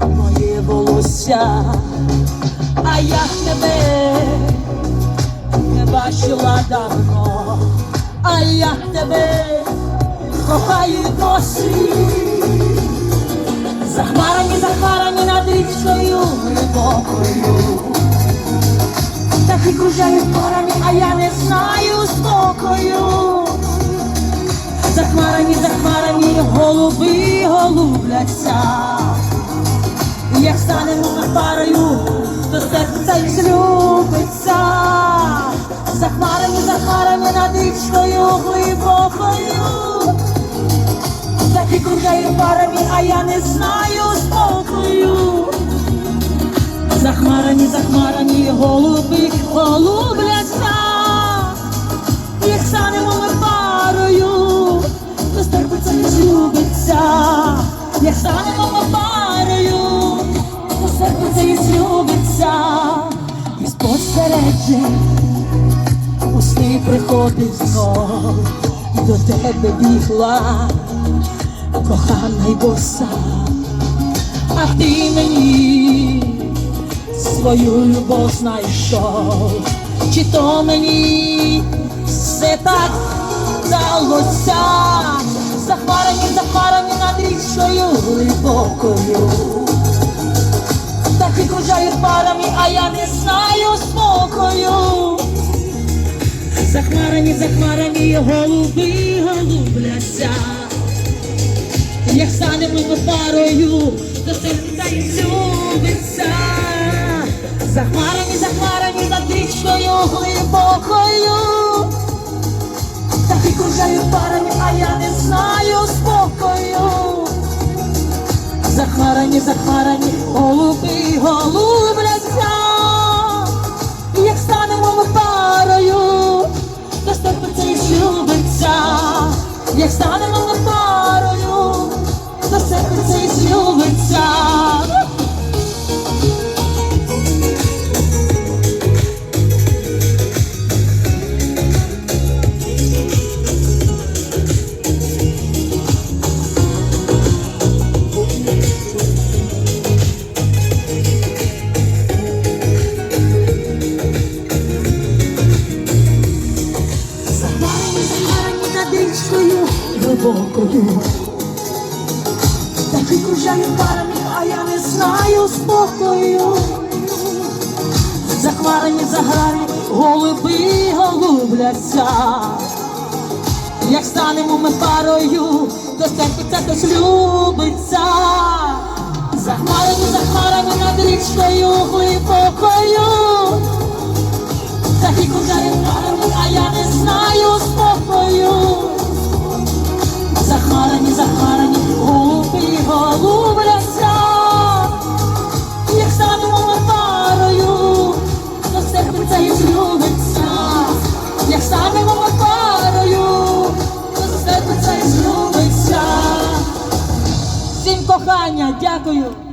моє волосся, а я тебе не бачила давно, а я тебе кохаю досі. Захмарані, захмарані над річкою глибокою. Так і кружають парами, а я не знаю спокою. Захмарані, захмарані, голуби голубляться. Як станемо парою, то серце й злюбиться. Захмарані, захмарані над річкою глибокою. Так і кружають парами, а я не знаю спокою. Захмарані, захмарані голуби голубляться, як станемо ми парою, то стерпиться і злюбиться, як станемо ми парою, то стерпиться і злюбиться, у приходить знов, до тебе бігла, кохана й боса, а ти мені свою любов знайшов, чи то мені все так здалося, захмарані, захмарані над річкою глибокою. Так і кружають парами, а я не знаю спокою. Захмарані, захмарані голуби голубляться. Як станемо ми парою, то серця й злюбиться. Захмарані, захмарані над річкою глибокою. Так і кружають парами, а я не знаю спокою. Захмарані, захмарані, голуби голубляться. Глибокою. Так і кружають парами, а я не знаю спокою. Захмарані, заграні, голуби голубляться. Як станемо ми парою, то серпиться, то слюбиться. Захмарані, захмарані над річкою. бажання. Дякую.